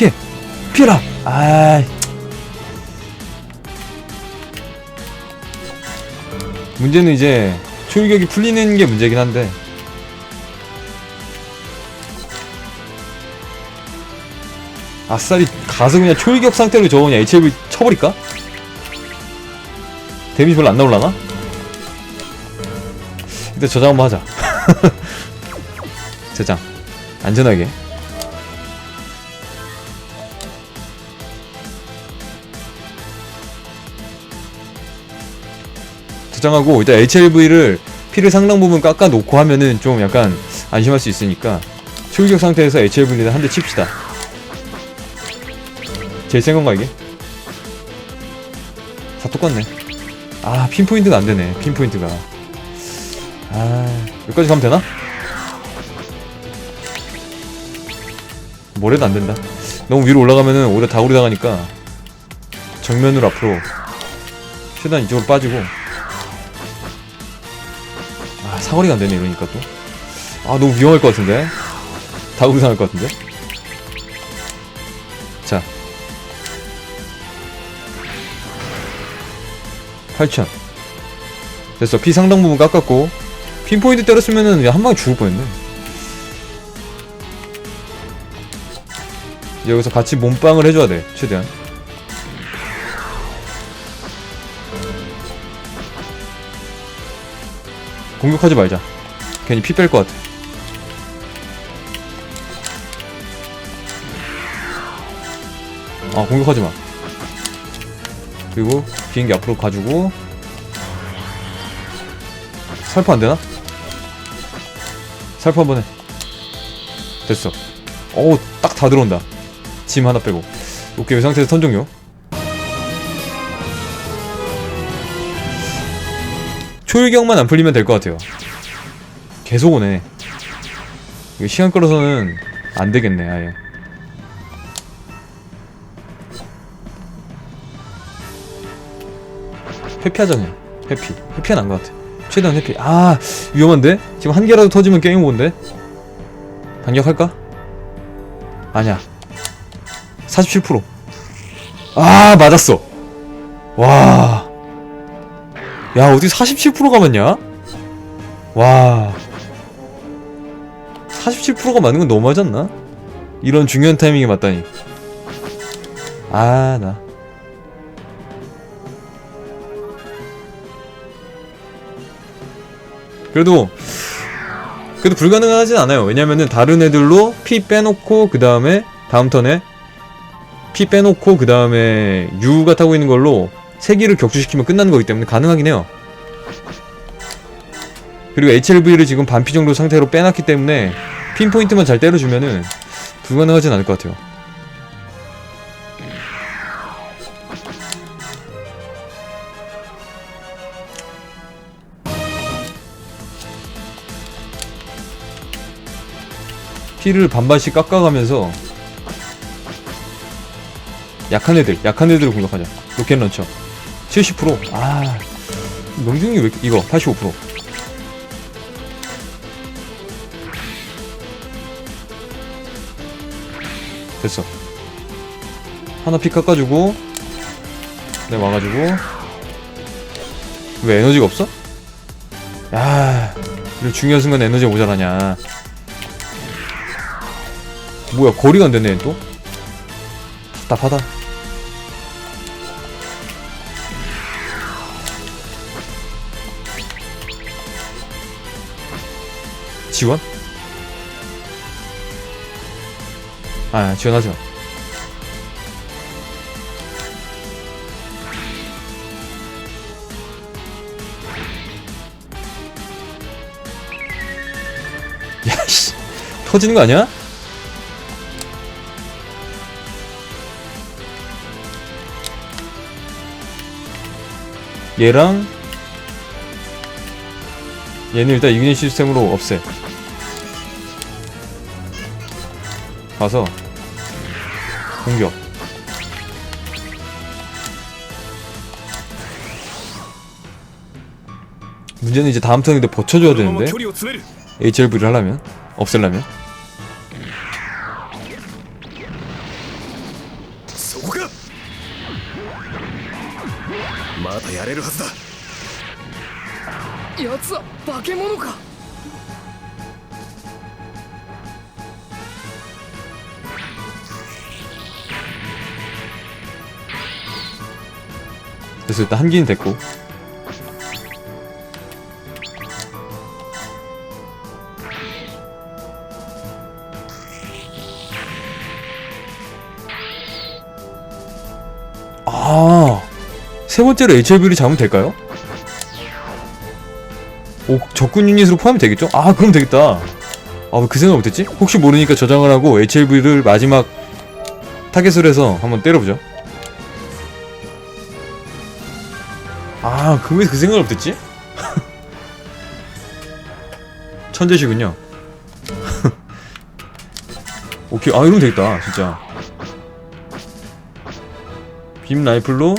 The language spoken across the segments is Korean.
피해 피해라 아이. 문제는 이제 초일격이 풀리는 게 문제긴 한데. 아싸리 가서 그냥 초일격 상태로 저거 그냥 HLV 쳐버릴까? 데미지 별로 안 나올라나? 일단 저장 한번 하자. 저장. 안전하게 저장하고 일단 HLV를 피를 상당 부분 깎아 놓고 하면은 좀 약간 안심할 수 있으니까 초일격 상태에서 HLV를 한 대 칩시다. 제일 센 건가 이게? 다 똑같네. 아 핀포인트가 안되네 핀포인트가. 아 여기까지 가면 되나? 뭐래도 안된다. 너무 위로 올라가면은 오히려 다구리 당하니까 정면으로 앞으로 최대한 이쪽으로 빠지고. 아 사거리가 안되네 이러니까 또 아 너무 위험할 것 같은데? 다구리 당할 것 같은데? 자. 8천. 됐어. 피 상당 부분 깎았고 핀포인트 때렸으면은 한 방에 죽을 뻔했네. 여기서 같이 몸빵을 해줘야 돼 최대한 공격하지 말자 괜히 피 뺄 것 같아 아 공격하지 마 그리고 비행기 앞으로 가지고 살포 안 되나? 살포 한번 해. 됐어. 어우, 딱 다 들어온다. 짐 하나 빼고. 오케이, 이 상태에서 턴 종료. 초일경만 안 풀리면 될 것 같아요. 계속 오네. 이거 시간 끌어서는 안 되겠네, 아예. 회피하자 그냥 회피 회피가 난 것 같아 최대한 회피 아 위험한데? 지금 한 개라도 터지면 게임 오인데 반격할까? 아니야 47%아 맞았어 와 야 어디 47%가 맞냐? 와 47%가 맞는 건 너무하지 않나? 이런 중요한 타이밍에 맞다니 아 나 그래도 그래도 불가능하진 않아요. 왜냐면은 다른 애들로 피 빼놓고 그 다음에 다음 턴에 피 빼놓고 그 다음에 유가 타고 있는 걸로 세 개를 격추시키면 끝나는 거기 때문에 가능하긴 해요. 그리고 HLV를 지금 반피 정도 상태로 빼놨기 때문에 핀포인트만 잘 때려주면은 불가능하진 않을 것 같아요. 피를 반반씩 깎아가면서 약한 애들, 약한 애들을 공격하자. 로켓 런처. 70%. 아, 명중이 왜, 이거 85%. 됐어. 하나 피 깎아주고, 네, 와가지고. 왜 에너지가 없어? 야, 이런 중요한 순간 에너지가 모자라냐. 뭐야 거리가 안 되네 또 답답하다 지원? 아 지원하지 마 야씨 터지는 거 아니야? 얘랑 얘는 일단 이그니 시스템으로 없애 가서 공격. 문제는 이제 다음 턴인데 버텨줘야 되는데. HLV를 하려면? 없앨려면? 야츠와 바케모노가. 그래서 일단 한기는 됐고 아, 세 번째로 HLV를 잡으면 될까요? 오, 적군 유닛으로 포함이 되겠죠? 아, 그럼 되겠다. 아, 왜 그 생각 못했지? 혹시 모르니까 저장을 하고 HLV를 마지막 타겟으로 해서 한번 때려보죠. 아, 그 왜 그 생각을 못했지? 천재시군요. 오케이, 아, 이러면 되겠다, 진짜. 빔 라이플로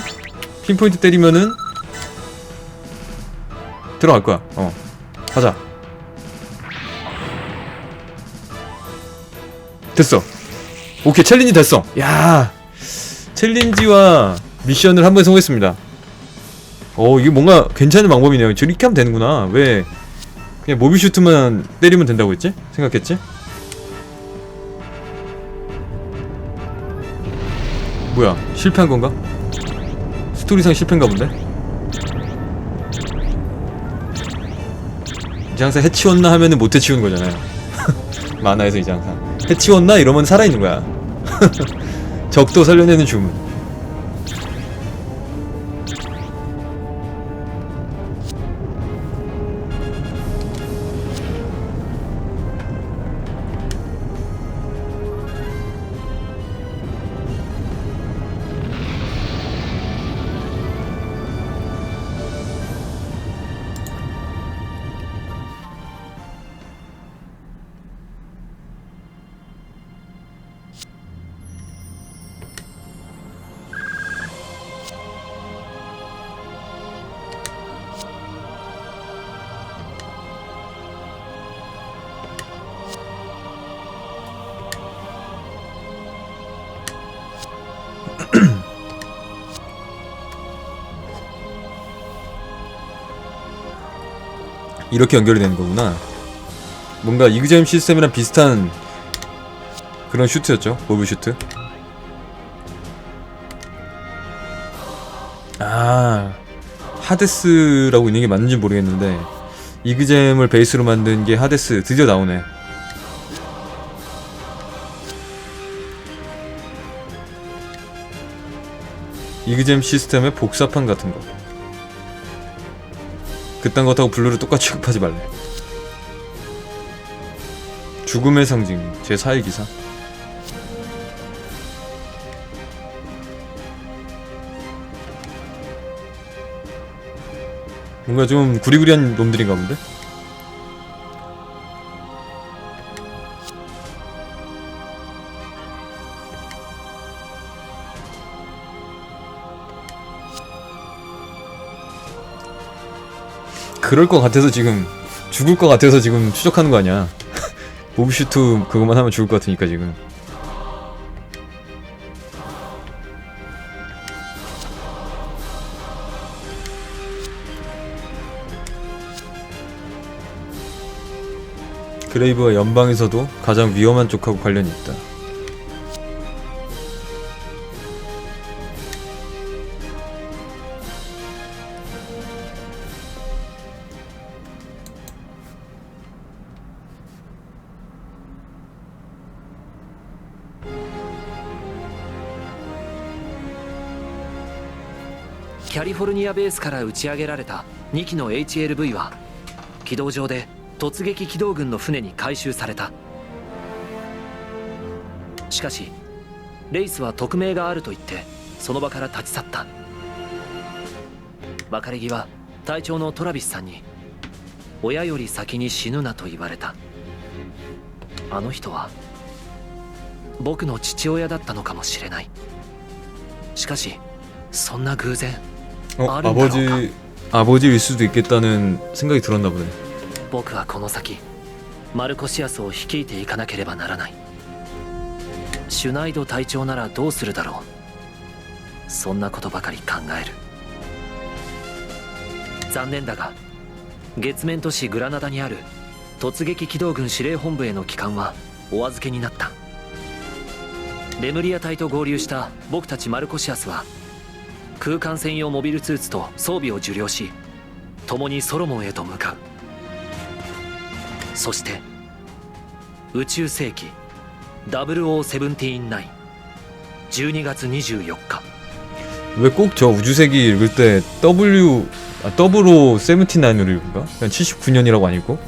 핀포인트 때리면은 들어갈 거야. 어. 가자. 됐어. 오케이, 챌린지 됐어. 야. 챌린지와 미션을 한 번에 성공했습니다. 어, 이게 뭔가 괜찮은 방법이네요. 저렇게 하면 되는구나. 왜 그냥 모비슈트만 때리면 된다고 했지? 생각했지? 뭐야, 실패한 건가? 스토리상 실패인가 본데? 이제 항상 해치웠나 하면은 못 해치우는 거잖아요. 만화에서 이제 항상 해치웠나 이러면 살아있는 거야. 적도 살려내는 주문. 이렇게 연결이 되는 거구나. 뭔가 이그잼 시스템이랑 비슷한 그런 슈트였죠. 모브 슈트. 아, 하데스라고 있는 게 맞는지 모르겠는데 이그잼을 베이스로 만든 게 하데스 드디어 나오네. 이그잼 시스템의 복사판 같은 거. 그딴 거 타고 블루를 똑같이 취급하지 말래. 죽음의 상징 제4의 기사. 뭔가 좀 구리구리한 놈들인가 본데? 그럴 것 같아서 지금 죽을 것 같아서 지금 추적하는 거 아니야? 모브슈트 그것만 하면 죽을 것 같으니까 지금. 그레이브가 연방에서도 가장 위험한 쪽하고 관련이 있다.「 ベースから打ち上げられた2機の HLV は軌道上で突撃機動軍の船に回収された。しかしレイスは匿名があると言ってその場から立ち去った。別れ際隊長のトラビスさんに親より先に死ぬなと言われた。あの人は僕の父親だったのかもしれない。しかしそんな偶然 어, 아름다울까? 아버지 아버지일 수도 있겠다는 생각이 들었나 보네. 僕はこの先マルコシアスを率いていかなければならないシュナイド隊長ならどうするだろ そんなことばかり考える残念だが月面都市グラナダにある突撃機動軍司令本部への帰還はお預けになったレムリア隊と合流した僕たちマルコシアスは 空間専用モビルスーツと装備を受領し共にソロモンへと向かうそして宇宙世紀0079 12月24日 왜 꼭 저 우주세기 읽을 때 W 아 더블로 세븐티나인으로 읽은가? 그냥 79년이라고 안 읽고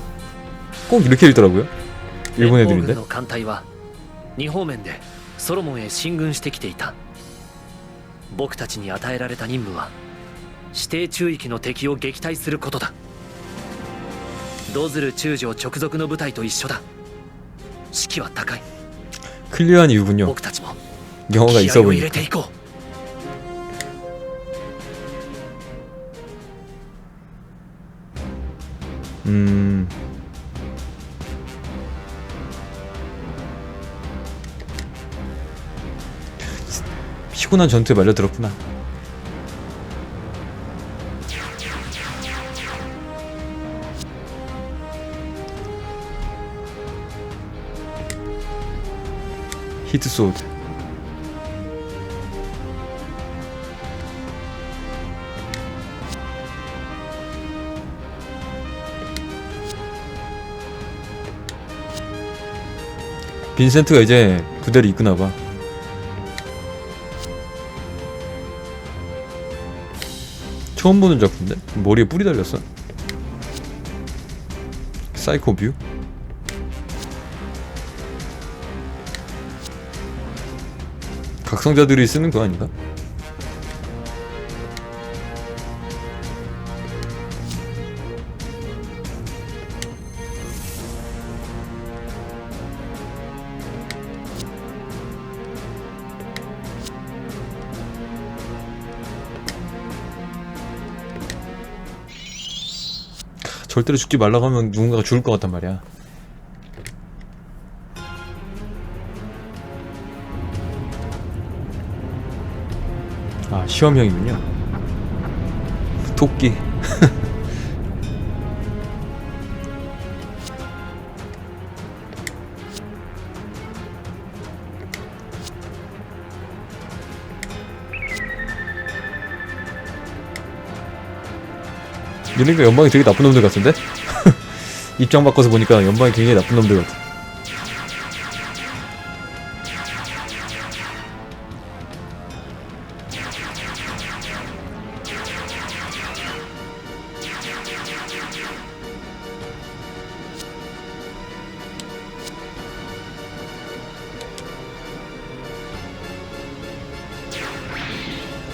꼭 이렇게 읽더라고요. 일본 連邦 애들인데. 軍の艦隊は2方面でソロモンへ進軍してきていた 僕たちに与えられた任務は指定中域の敵を撃退することだドズル中将直属の部隊と一緒だ士気は高い 클리어한 이유군요. 僕たちも 영어가 気 있어 合を入れ 보이니까. ていこう 음. 피곤한 전투에 말려들었구나. 히트 소드. 빈센트가 이제 부대를 이끄나 봐. 처음 보는 작품인데? 머리에 뿔이 달렸어? 사이코 뷰? 각성자들이 쓰는 거 아닌가? 절대로 죽지 말라고 하면 누군가가 죽을 것 같단 말이야. 아, 시험형이군요. 토끼. 얘네가 연방이 되게 나쁜 놈들 같은데? 입장 바꿔서 보니까 연방이 굉장히 나쁜 놈들 같아.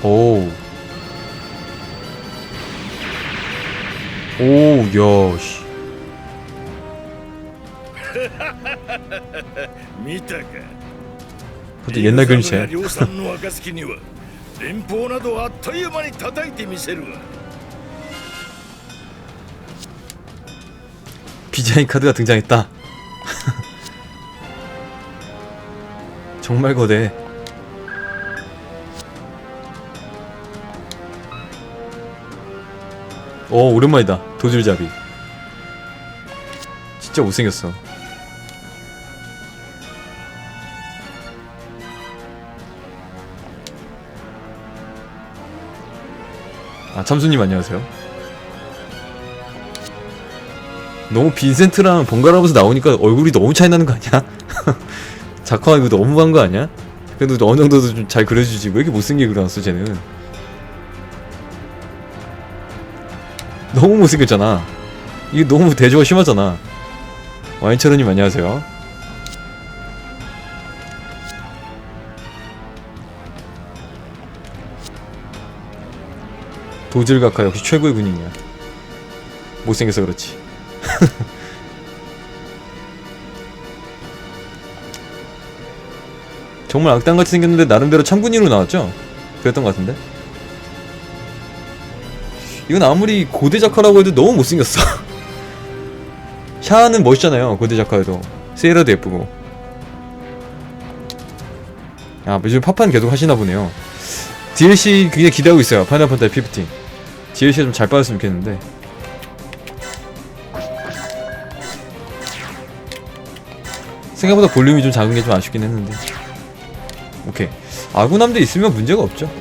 오. 오, 야, 씨. 見たか 근데 옛날 그림체. 量産の暁には連邦などあっという間に叩いてみせるわ BGI 카드가 등장했다. 정말 거대. 오, 오랜만이다. 도줄잡이. 진짜 못생겼어. 아, 참수님 안녕하세요. 너무 빈센트랑 번갈아가면서 나오니까 얼굴이 너무 차이 나는 거 아니야? 작화 이거 너무한 거 아니야? 그래도 어느 정도도 좀 잘 그려주지 왜 이렇게 못생기게 그려놨어 쟤는 너무 못생겼잖아. 이게 너무 대조가 심하잖아. 와인처럼님 안녕하세요. 도질각하 역시 최고의 군인이야. 못생겨서 그렇지. 정말 악당같이 생겼는데 나름대로 참군인으로 나왔죠? 그랬던 것 같은데? 이건 아무리 고대 작화라고 해도 너무 못생겼어 샤아는 멋있잖아요 고대 작화에도 세이라도 예쁘고 야 요즘 파판 계속 하시나 보네요 DLC 굉장히 기대하고 있어요. 파이널 판타지 15. DLC가 좀 잘 빠졌으면 좋겠는데. 생각보다 볼륨이 좀 작은 게 좀 아쉽긴 했는데. 오케이. 아군함대 있으면 문제가 없죠.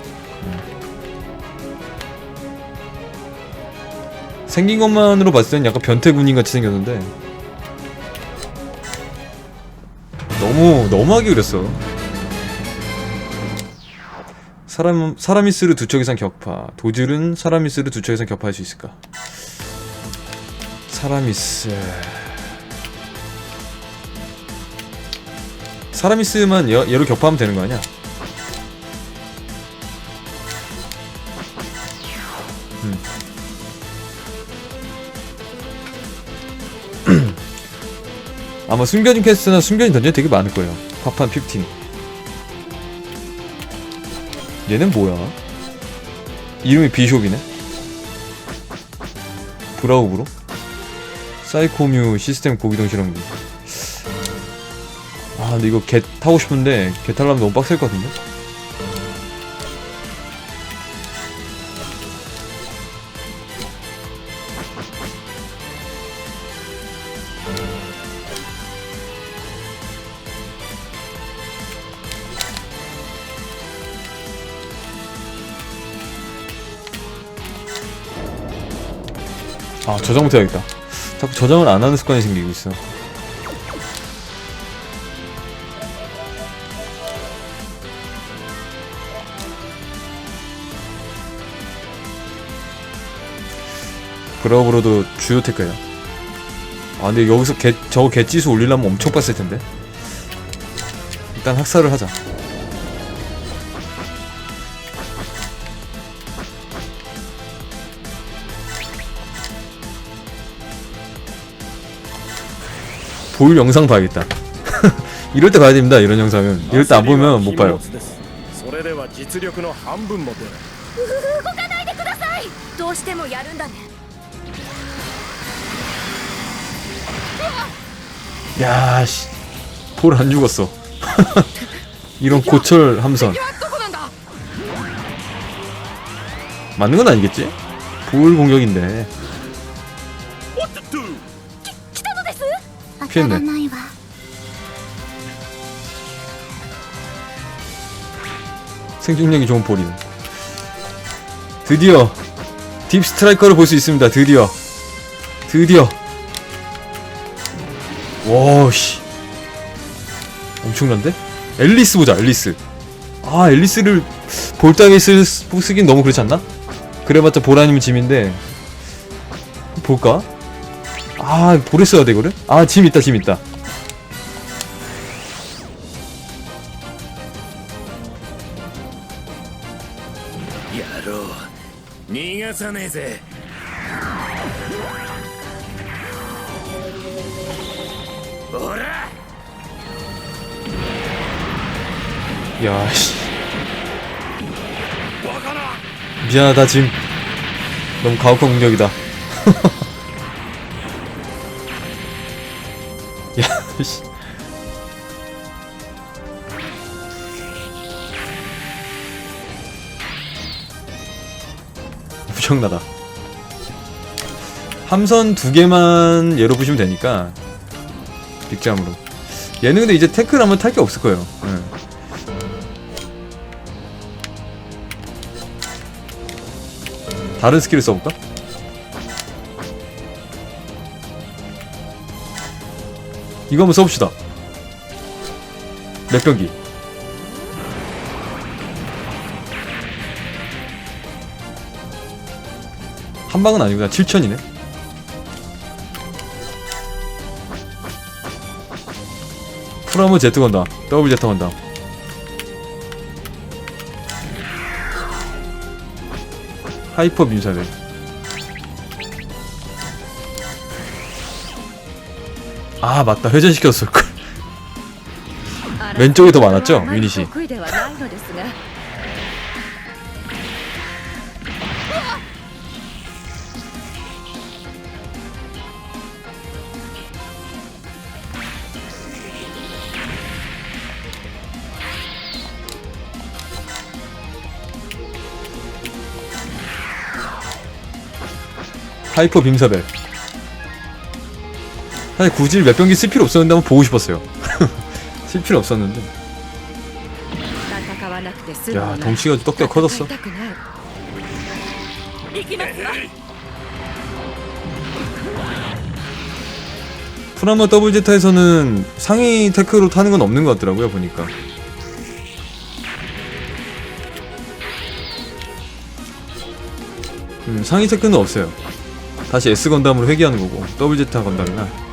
생긴 것만으로 봤을 땐 약간 변태 군인 같이 생겼는데 너무 너무하게 그렸어. 사람 사라미스를 두 척 이상 격파. 도줄은 사라미스를 두 척 이상 격파할 수 있을까? 사라미스. 사라미스만 얘, 얘로 격파하면 되는 거 아니야? 아마 숨겨진 퀘스트나 숨겨진 던전이 되게 많을 거예요. 파판 15. 얘는 뭐야? 이름이 비숍이네? 브라우브로? 사이코뮤 시스템 고기동 실험기. 아, 근데 이거 개 타고 싶은데, 개 타려면 너무 빡셀 것 같은데? 저장부터 해야겠다. 자꾸 저장을 안 하는 습관이 생기고 있어. 브라우브로도 주요 테크야. 아 근데 여기서 개, 저거 개지수 올리려면 엄청 빡셀 텐데. 일단 학살을 하자. 볼 영상 봐야겠다. 이럴 때 봐야 됩니다. 이런 영상은. 이럴 때 안 보면 못 봐요. それでは実力の半分も出ないどうしてもやるんだね 야, 씨. 볼 안 죽었어. 이런 고철 함선. どこなんだ 맞는 건 아니겠지? 볼 공격인데. 피했네. 아, 생존력이 좋은 보리. 드디어 딥 스트라이커를 볼 수 있습니다. 드디어. 드디어. 와씨. 엄청난데? 앨리스 보자. 앨리스. 아, 앨리스를 볼당에 쓰, 쓰긴 너무 그렇지 않나? 그래봤자 보라님 짐인데 볼까? 아 볼에 써야 돼 이거를? 아짐 있다 짐 있다 야, 씨. 미안하다, 짐. 너무 가혹한 공격이다. 씨. 엄청나다 함선 두 개만 예로 보시면 되니까 빅잠으로 얘는 근데 이제 태클 하면 탈게 없을 거예요 응. 다른 스킬을 써볼까? 이거 한번 써봅시다. 몇 경기? 한 방은 아니구나. 7천이네. 프라모 제트 건다. 더블 제트 건다. 하이퍼 민사대. 아 맞다. 회전시켰을걸. 왼쪽이 더 많았죠? 유닛이 하이퍼 빔사벨. 사실 굳이 몇 경기 쓸 필요 없었는데 한번 보고 싶었어요. 쓸 필요 없었는데. 야, 덩치가 떡떡 커졌어. 프라마 더블 제타에서는 상위 테크로 타는 건 없는 것 같더라고요, 보니까. 음, 상위 테크는 없어요. 다시 S 건담으로 회귀하는 거고, 더블 제타 건담이나.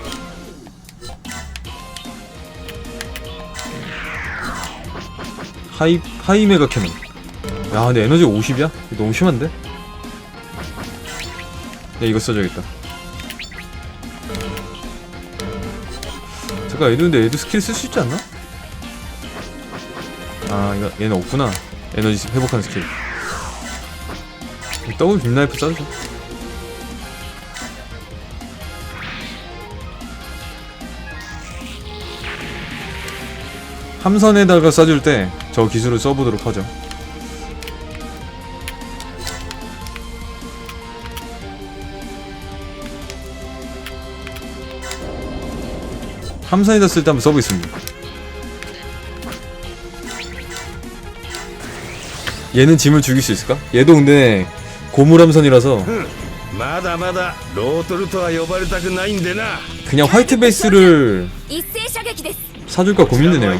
하이 하이 메가 캐논 야 근데 에너지 50이야? 너무 심한데? 야 이거 써줘야겠다 잠깐 얘도 근데 얘도 스킬 쓸 수 있지 않나? 아 이거 얘는 없구나 에너지 회복하는 스킬 더블 빔라이프 써줘 함선에다가 쏴줄 때 저 기술을 써보도록 하죠. 함선이다 쓸 때 한번 써보겠습니다. 얘는 짐을 죽일 수 있을까? 얘도 근데 고무함선이라서 그냥 화이트 베이스를 사줄까 고민되네요.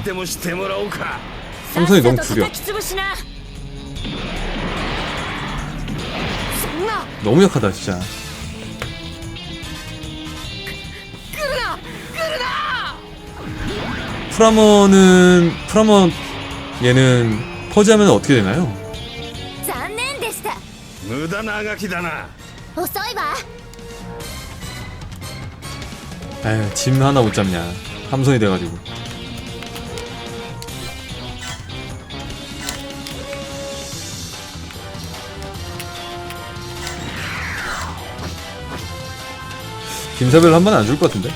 삼성이 너무 구려. 너무 약하다 진짜. 프라모는 프라모 얘는 퍼즈하면 어떻게 되나요? 에휴 짐 하나 못 잡냐. 함선이 돼가지고. 김사별 한 번에 안 줄 것 같은데?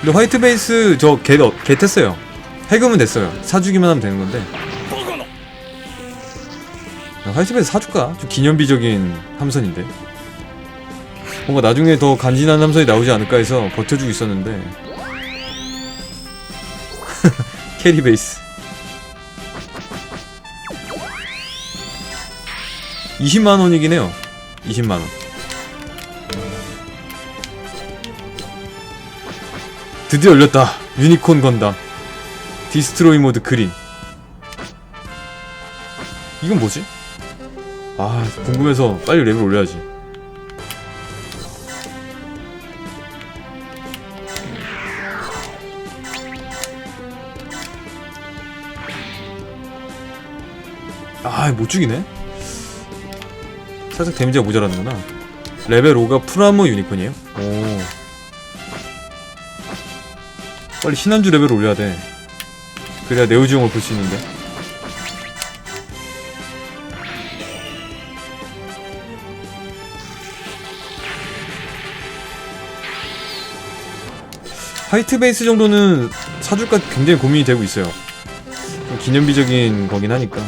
근데 화이트 베이스 저개개 탔어요. 해금은 됐어요. 사주기만 하면 되는 건데. 화이트 베이스 사줄까? 좀 기념비적인 함선인데. 뭔가 나중에 더 간지난 함선이 나오지 않을까 해서 버텨주고 있었는데. 캐리 베이스. 20만원이긴 해요. 20만원. 드디어 열렸다. 유니콘 건담. 디스트로이 모드 그린. 이건 뭐지? 아 궁금해서 빨리 레벨 올려야지 아 못 죽이네 살짝 데미지가 모자라는구나 레벨 5가 프라모 유니콘이에요? 오 빨리 신한주 레벨 올려야 돼 그래야 네오지용을 볼 수 있는데 화이트 베이스 정도는 사줄까 굉장히 고민이 되고 있어요. 좀 기념비적인 거긴 하니까.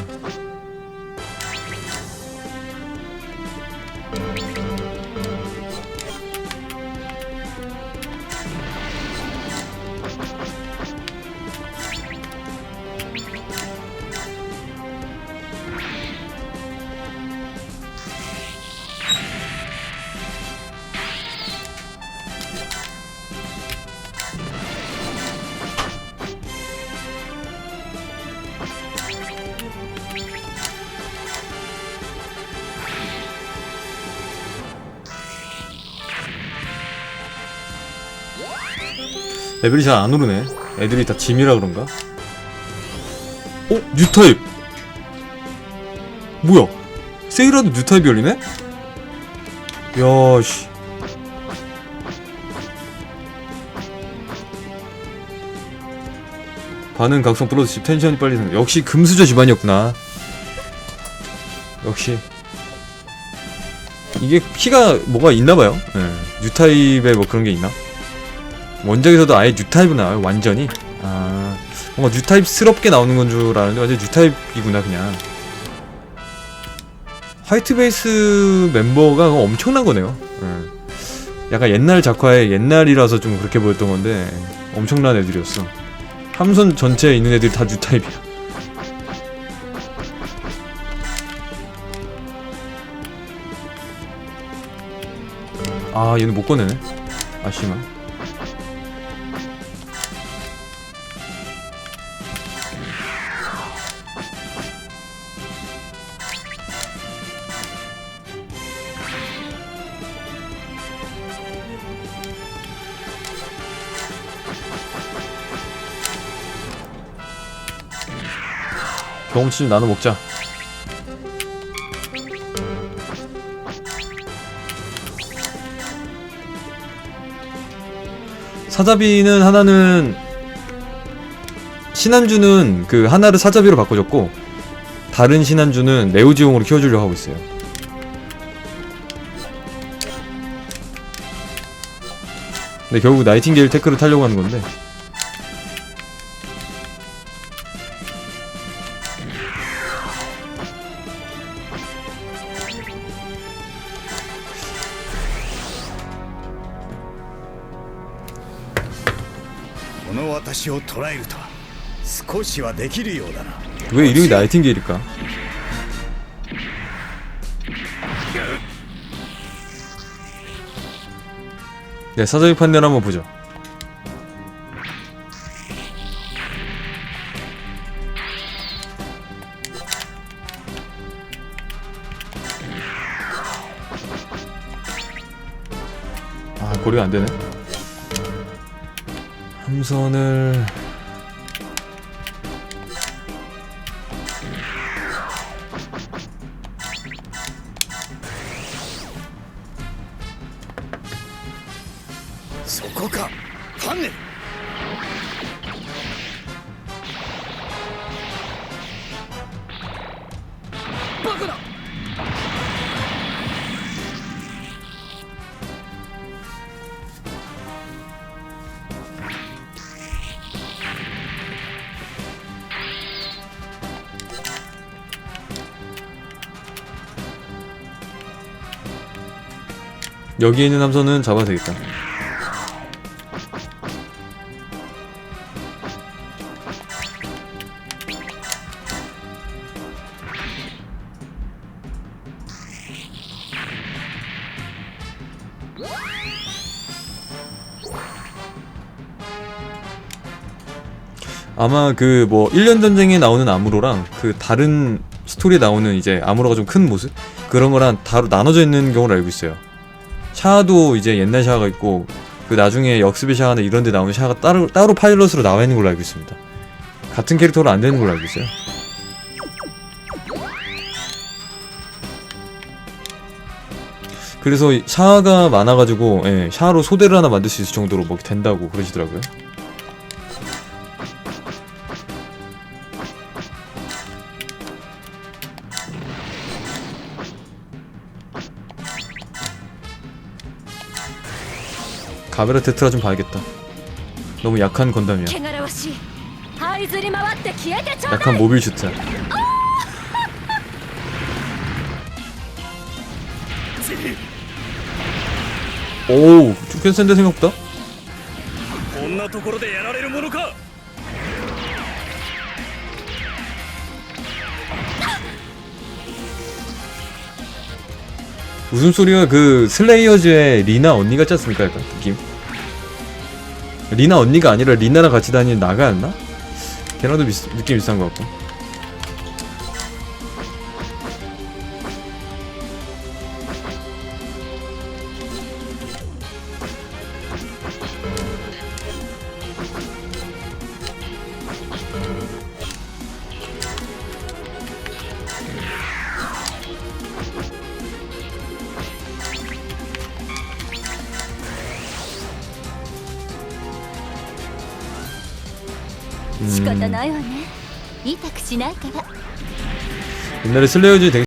레벨이 잘 안 오르네. 애들이 다 짐이라 그런가? 어? 뉴타입! 뭐야? 세이라도 뉴타입이 열리네? 야, 씨. 반응 각성 플러스 10 텐션이 빨리 생 역시 금수저 집안이었구나. 역시. 이게 키가 뭐가 있나봐요. 예. 뉴타입에 뭐 그런 게 있나? 원작에서도 아예 뉴타입으로 나와요 완전히. 아 뭔가 뉴타입스럽게 나오는 건 줄 알았는데 완전 뉴타입이구나 그냥. 화이트 베이스 멤버가 엄청난 거네요. 예. 약간 옛날 작화의 옛날이라서 좀 그렇게 보였던 건데 엄청난 애들이었어. 함선 전체에 있는 애들이 다 뉴타입이야. 아 얘는 못 꺼내네. 아쉬만 경험치 좀 나눠 먹자 사자비는 하나는 신한주는 그 하나를 사자비로 바꿔줬고 다른 신한주는 네오지용으로 키워주려고 하고 있어요. 근데 결국 나이팅게일 테크를 타려고 하는 건데 私を捕らえるとは少しはできるようだな 왜 이름이 나이팅게일일까? 네, 사자비 판넬 한번 보죠. 아, 고려가 안 되네. 함선을 소코카 하늘 여기에 있는 함선은 잡아도 되겠다. 아마 그 뭐 1년 전쟁에 나오는 아무로랑 그 다른 스토리에 나오는 이제 아무로가 좀 큰 모습 그런 거랑 다로 나눠져 있는 경우를 알고 있어요. 샤아도 이제 옛날 샤아가 있고 그 나중에 역습의 샤아나 이런 데 나오는 샤아가 따로 따로 파일럿으로 나와 있는 걸로 알고 있습니다. 같은 캐릭터로 안 되는 걸로 알고 있어요. 그래서 이 샤아가 많아가지고 예, 샤아로 소대를 하나 만들 수 있을 정도로 뭐 된다고 그러시더라고요. 가베라 테트라 좀 봐야겠다. 너무 약한 건담이야. 약한 모빌 슈트. 오우 좀 괜찮은데 생각보다? 웃음소리가 그 슬레이어즈의 리나 언니 같지 않습니까? 약간? 느낌? 리나 언니가 아니라 리나랑 같이 다니는 나가였나? 걔랑도 비슷, 느낌 비슷한 것 같고. 레슬레어즈 되게